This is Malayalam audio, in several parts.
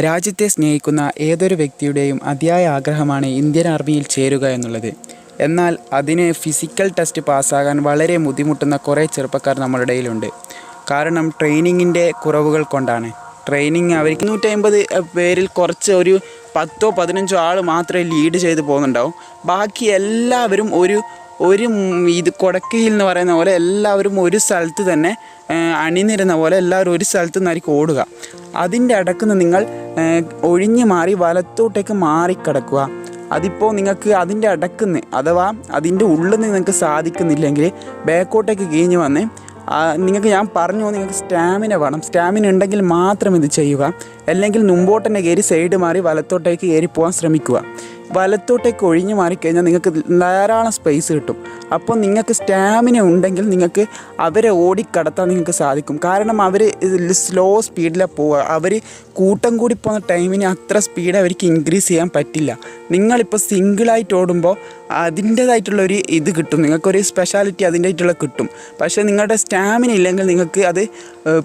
രാജ്യത്തെ സ്നേഹിക്കുന്ന ഏതൊരു വ്യക്തിയുടെയും അതിയായ ആഗ്രഹമാണ് ഇന്ത്യൻ ആർമിയിൽ ചേരുക എന്നുള്ളത്. എന്നാൽ അതിന് ഫിസിക്കൽ ടെസ്റ്റ് പാസ്സാകാൻ വളരെ ബുദ്ധിമുട്ടുന്ന കുറേ ചെറുപ്പക്കാർ നമ്മുടെ ഇടയിലുണ്ട്. കാരണം ട്രെയിനിങ്ങിന്റെ കുറവുകൾ കൊണ്ടാണ്. ട്രെയിനിങ് അവർ ഇരുന്നൂറ്റമ്പത് പേരിൽ കുറച്ച് ഒരു പത്തോ പതിനഞ്ചോ ആൾ മാത്രമേ ലീഡ് ചെയ്ത് പോകുന്നുണ്ടാവും. ബാക്കി എല്ലാവരും ഒരു ഒരു ഇത് കൊടക്കയിൽ എന്ന് പറയുന്ന പോലെ എല്ലാവരും ഒരു സ്ഥലത്ത് തന്നെ അണിനിരുന്ന പോലെ എല്ലാവരും ഒരു സ്ഥലത്ത് നിന്നായിരിക്കും ഓടുക. അതിന്റെ അടക്കുന്ന നിങ്ങൾ ഒഴിഞ്ഞു മാറി വലത്തോട്ടേക്ക് മാറിക്കിടക്കുക. അതിപ്പോൾ നിങ്ങൾക്ക് അതിന്റെ അടക്കുന്ന് അഥവാ അതിന്റെ ഉള്ളിൽ നിന്ന് നിങ്ങൾക്ക് സാധിക്കുന്നില്ലെങ്കിൽ ബാക്കോട്ടേക്ക് കീഞ്ഞ് വന്ന് നിങ്ങൾക്ക് ഞാൻ പറഞ്ഞു നിങ്ങൾക്ക് സ്റ്റാമിന വേണം. സ്റ്റാമിന ഉണ്ടെങ്കിൽ മാത്രം ഇത് ചെയ്യുക. അല്ലെങ്കിൽ മുമ്പോട്ട് തന്നെ കയറി സൈഡ് മാറി വലത്തോട്ടേക്ക് കയറി പോകാൻ ശ്രമിക്കുക. വലത്തോട്ടേക്ക് ഒഴിഞ്ഞു മാറിക്കഴിഞ്ഞാൽ നിങ്ങൾക്ക് ധാരാളം സ്പേസ് കിട്ടും. അപ്പോൾ നിങ്ങൾക്ക് സ്റ്റാമിന ഉണ്ടെങ്കിൽ നിങ്ങൾക്ക് അവരെ ഓടിക്കടത്താൻ നിങ്ങൾക്ക് സാധിക്കും. കാരണം അവർ സ്ലോ സ്പീഡിലാണ് പോവുക. അവർ കൂട്ടം കൂടി പോകുന്ന ടൈമിന് അത്ര സ്പീഡ് അവർക്ക് ഇൻക്രീസ് ചെയ്യാൻ പറ്റില്ല. നിങ്ങളിപ്പോൾ സിംഗിളായിട്ട് ഓടുമ്പോൾ അതിന്റേതായിട്ടുള്ള ഒരു ഇത് കിട്ടും. നിങ്ങൾക്കൊരു സ്പെഷ്യാലിറ്റി അതിന്റെതായിട്ടുള്ള കിട്ടും. പക്ഷേ നിങ്ങളുടെ സ്റ്റാമിന ഇല്ലെങ്കിൽ നിങ്ങൾക്ക് അത്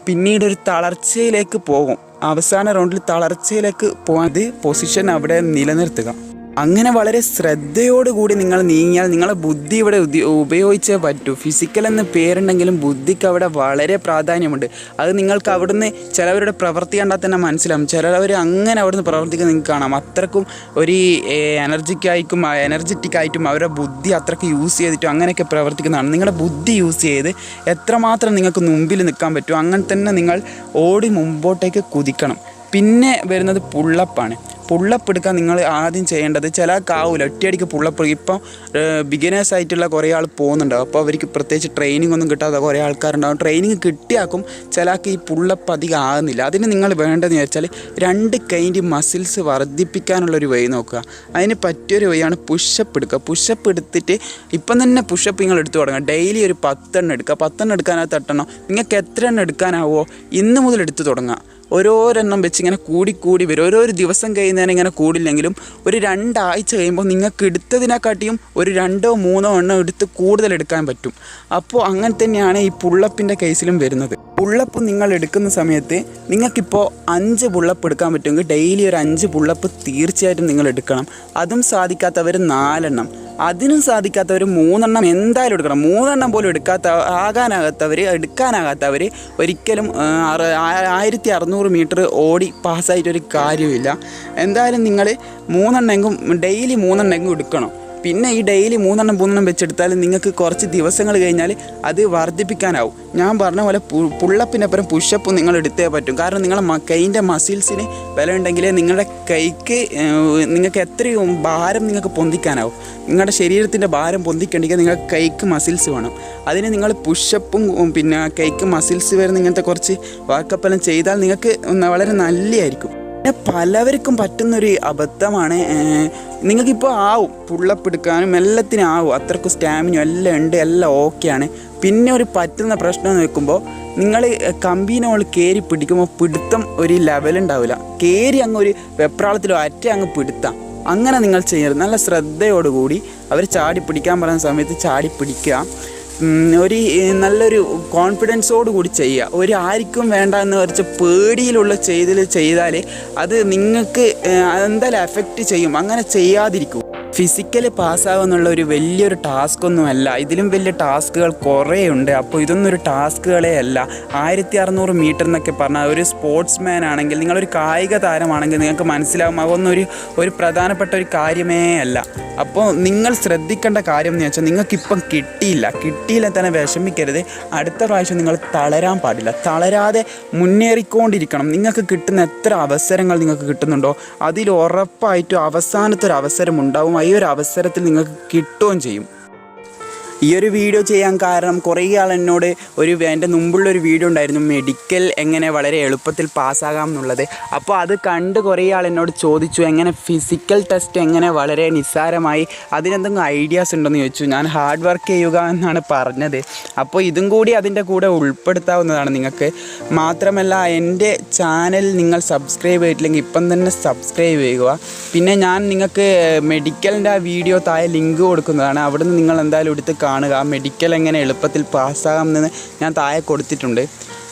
പിന്നീട് ഒരു തളർച്ചയിലേക്ക് പോകും. അവസാന റൗണ്ടിൽ തളർച്ചയിലേക്ക് പോകാതെ പൊസിഷൻ അവിടെ നിലനിർത്തുക. അങ്ങനെ വളരെ ശ്രദ്ധയോടുകൂടി നിങ്ങൾ നീങ്ങിയാൽ നിങ്ങളെ ബുദ്ധി ഇവിടെ ഉപയോഗിച്ചേ പറ്റൂ. ഫിസിക്കൽ എന്ന് പേരുണ്ടെങ്കിലും ബുദ്ധിക്ക് അവിടെ വളരെ പ്രാധാന്യമുണ്ട്. അത് നിങ്ങൾക്ക് അവിടുന്ന് ചിലവരുടെ പ്രവൃത്തി കണ്ടാൽ തന്നെ മനസ്സിലാവും. ചിലവർ അങ്ങനെ അവിടുന്ന് പ്രവർത്തിക്കുന്നത് നിങ്ങൾക്ക് കാണാം. അത്രക്കും ഒരു എനർജിക്കായിക്കും എനർജറ്റിക് ആയിട്ടും അവരുടെ ബുദ്ധി അത്രയ്ക്ക് യൂസ് ചെയ്തിട്ടും അങ്ങനെയൊക്കെ പ്രവർത്തിക്കുന്നതാണ്. നിങ്ങളുടെ ബുദ്ധി യൂസ് ചെയ്ത് എത്രമാത്രം നിങ്ങൾക്ക് മുമ്പിൽ നിൽക്കാൻ പറ്റുമോ അങ്ങനെ തന്നെ നിങ്ങൾ ഓടി മുമ്പോട്ടേക്ക് കുതിക്കണം. പിന്നെ വരുന്നത് പുള്ളപ്പാണ് പുള്ളപ്പ് എടുക്കാൻ നിങ്ങൾ ആദ്യം ചെയ്യേണ്ടത് ചില കാവൂല ഒറ്റയടിക്ക് പുള്ളപ്പ് ഇപ്പം ബിഗിനേഴ്സ് ആയിട്ടുള്ള കുറേ ആൾ പോകുന്നുണ്ടാവും അപ്പോൾ അവർക്ക് പ്രത്യേകിച്ച് ട്രെയിനിങ് ഒന്നും കിട്ടാതെ കുറേ ആൾക്കാരുണ്ടാവും. ട്രെയിനിങ് കിട്ടിയാക്കും ചിലക്ക് ഈ പുള്ളപ്പ് അധികം ആകുന്നില്ല. അതിന് നിങ്ങൾ വേണ്ടതെന്ന് വെച്ചാൽ രണ്ട് കൈന്റെ മസിൽസ് വർദ്ധിപ്പിക്കാനുള്ളൊരു വഴി നോക്കുക. അതിന് പറ്റിയൊരു വഴിയാണ് പുഷപ്പ് എടുക്കുക. പുഷപ്പ് എടുത്തിട്ട് ഇപ്പം തന്നെ പുഷപ്പ് നിങ്ങൾ എടുത്തു തുടങ്ങുക. ഡെയിലി ഒരു പത്തെണ്ണം എടുക്കുക. പത്തെണ്ണം എടുക്കാനകത്ത് എട്ടെണ്ണം നിങ്ങൾക്ക് എത്ര എണ്ണം എടുക്കാനാവോ ഇന്ന് മുതൽ എടുത്തു തുടങ്ങുക. ഓരോരെണ്ണം വെച്ച് ഇങ്ങനെ കൂടിക്കൂടി കൂടി വരും. ഓരോരോ ദിവസം കഴിയുന്നതിന് ഇങ്ങനെ കൂടില്ലെങ്കിലും ഒരു രണ്ടാഴ്ച കഴിയുമ്പോൾ നിങ്ങൾക്ക് എടുത്തതിനെക്കാട്ടിയും ഒരു രണ്ടോ മൂന്നോ എണ്ണം എടുത്ത് കൂടുതൽ എടുക്കാൻ പറ്റും. അപ്പോൾ അങ്ങനെ തന്നെയാണ് ഈ പുള്ളപ്പിന്റെ കേസിലും വരുന്നത്. പുള്ളപ്പ് നിങ്ങൾ എടുക്കുന്ന സമയത്ത് നിങ്ങൾക്കിപ്പോൾ അഞ്ച് പുള്ളപ്പ് എടുക്കാൻ പറ്റുമെങ്കിൽ ഡെയിലി ഒരു അഞ്ച് പുള്ളപ്പ് തീർച്ചയായിട്ടും നിങ്ങൾ എടുക്കണം. അതും സാധിക്കാത്തവർ നാലെണ്ണം. അതിനും സാധിക്കാത്തവർ മൂന്നെണ്ണം എന്തായാലും എടുക്കണം. മൂന്നെണ്ണം പോലും എടുക്കാത്ത ആകാനാകാത്തവർ എടുക്കാനാകാത്തവർ ഒരിക്കലും ആയിരത്തി അറുന്നൂറ് മീറ്റർ ഓടി പാസ്സായിട്ടൊരു കാര്യമില്ല എന്തായാലും നിങ്ങൾ മൂന്നെണ്ണെങ്കും ഡെയിലി മൂന്നെണ്ണെങ്കും എടുക്കണം. പിന്നെ ഈ ഡെയിലി മൂന്നെണ്ണം മൂന്നെണ്ണം വെച്ചെടുത്താൽ നിങ്ങൾക്ക് കുറച്ച് ദിവസങ്ങൾ കഴിഞ്ഞാൽ അത് വർദ്ധിപ്പിക്കാനാവും. ഞാൻ പറഞ്ഞ പോലെ പുള്ളപ്പിനപ്പുറം പുഷപ്പ് നിങ്ങൾ എടുത്തേ പറ്റും. കാരണം നിങ്ങളുടെ കൈയിന്റെ മസിൽസിന് ബലം നിങ്ങളുടെ കൈക്ക് നിങ്ങൾക്ക് എത്രയും ഭാരം നിങ്ങൾക്ക് പൊന്തിക്കാനാവും. നിങ്ങളുടെ ശരീരത്തിന്റെ ഭാരം പൊന്തിക്കണമെങ്കിൽ നിങ്ങൾക്ക് കൈക്ക് മസിൽസ് വേണം. അതിന് നിങ്ങൾ പുഷപ്പും പിന്നെ കൈക്ക് മസിൽസ് വരുന്ന ഇങ്ങനത്തെ കുറച്ച് വാക്കപ്പെല്ലാം ചെയ്താൽ നിങ്ങൾക്ക് വളരെ നല്ലതായിരിക്കും. പലവർക്കും പറ്റുന്നൊരു അബദ്ധമാണ് നിങ്ങൾക്കിപ്പോൾ ആവും പുള്ളപ്പ് എടുക്കാനും എല്ലാത്തിനും ആവും അത്രക്കും സ്റ്റാമിനും എല്ലാം ഉണ്ട് എല്ലാം ഓക്കെയാണ് പിന്നെ ഒരു പറ്റുന്ന പ്രശ്നം എന്ന് വെക്കുമ്പോൾ നിങ്ങൾ കമ്പീനോൾ കയറി പിടിക്കുമ്പോൾ പിടുത്തം ഒരു ലെവൽ ഉണ്ടാവില്ല കയറി അങ്ങ് ഒരു വെപ്രാളത്തിലോ അറ്റ അങ്ങ് പിടുത്താം. അങ്ങനെ നിങ്ങൾ ചെയ്യരുത്. നല്ല ശ്രദ്ധയോടുകൂടി അവർ ചാടി പിടിക്കാൻ പറയുന്ന സമയത്ത് ചാടി പിടിക്കുക. ഒരു നല്ലൊരു കോൺഫിഡൻസോട് കൂടി ചെയ്യുക. ഒരു ആർക്കും വേണ്ട എന്ന് വെച്ച പേടിയിലുള്ള ചെയ്തിൽ ചെയ്താൽ അത് നിങ്ങൾക്ക് എന്തായാലും എഫക്റ്റ് ചെയ്യും. അങ്ങനെ ചെയ്യാതിരിക്കൂ. ഫിസിക്കലി പാസ്സാകുന്നുള്ള ഒരു വലിയൊരു ടാസ്ക് ഒന്നുമല്ല ഇതിലും വലിയ ടാസ്കുകൾ കുറേ ഉണ്ട് അപ്പോൾ ഇതൊന്നും ഒരു ടാസ്കുകളേ അല്ല. ആയിരത്തി അറുന്നൂറ് മീറ്റർ എന്നൊക്കെ പറഞ്ഞാൽ ഒരു സ്പോർട്സ് മാൻ ആണെങ്കിൽ നിങ്ങളൊരു കായിക താരമാണെങ്കിൽ നിങ്ങൾക്ക് മനസ്സിലാകും അതൊന്നും ഒരു ഒരു പ്രധാനപ്പെട്ട ഒരു കാര്യമേ അല്ല. അപ്പോൾ നിങ്ങൾ ശ്രദ്ധിക്കേണ്ട കാര്യം എന്ന് വെച്ചാൽ നിങ്ങൾക്കിപ്പം കിട്ടിയില്ല. കിട്ടിയില്ല തന്നെ വിഷമിക്കരുത്. അടുത്ത പ്രാവശ്യം നിങ്ങൾ തളരാൻ പാടില്ല. തളരാതെ മുന്നേറിക്കൊണ്ടിരിക്കണം. നിങ്ങൾക്ക് കിട്ടുന്ന എത്ര അവസരങ്ങൾ നിങ്ങൾക്ക് കിട്ടുന്നുണ്ടോ? അതിൽ ഉറപ്പായിട്ടും അവസാനത്തെ ഒരു അവസരം ഉണ്ടാവും ഈ ഒരു അവസരത്തിൽ നിങ്ങൾക്ക് കിട്ടുകയും ചെയ്യും. ഈ ഒരു വീഡിയോ ചെയ്യാൻ കാരണം കുറേ ആൾ എന്നോട് ഒരു എന്റെ മുമ്പുള്ള ഒരു വീഡിയോ ഉണ്ടായിരുന്നു മെഡിക്കൽ എങ്ങനെ വളരെ എളുപ്പത്തിൽ പാസ്സാകാം എന്നുള്ളത്. അപ്പോൾ അത് കണ്ട് കുറേ ആൾ എന്നോട് ചോദിച്ചു എങ്ങനെ ഫിസിക്കൽ ടെസ്റ്റ് എങ്ങനെ വളരെ നിസ്സാരമായി അതിനെന്തെങ്കിലും ഐഡിയാസ് ഉണ്ടെന്ന് ചോദിച്ചു. ഞാൻ ഹാർഡ് വർക്ക് ചെയ്യുക എന്നാണ് പറഞ്ഞത്. അപ്പോൾ ഇതും കൂടി അതിന്റെ കൂടെ ഉൾപ്പെടുത്താവുന്നതാണ് നിങ്ങൾക്ക്. മാത്രമല്ല എന്റെ ചാനൽ നിങ്ങൾ സബ്സ്ക്രൈബ് ചെയ്തിട്ടില്ലെങ്കിൽ ഇപ്പം തന്നെ സബ്സ്ക്രൈബ് ചെയ്യുക. പിന്നെ ഞാൻ നിങ്ങൾക്ക് മെഡിക്കലിന്റെ ആ വീഡിയോ താഴെ ലിങ്ക് കൊടുക്കുന്നതാണ്. അവിടുന്ന് നിങ്ങൾ എന്തായാലും എടുത്ത് കാണുക. മെഡിക്കൽ എങ്ങനെ എളുപ്പത്തിൽ പാസ്സാകാമെന്ന് ഞാൻ താഴെ കൊടുത്തിട്ടുണ്ട്.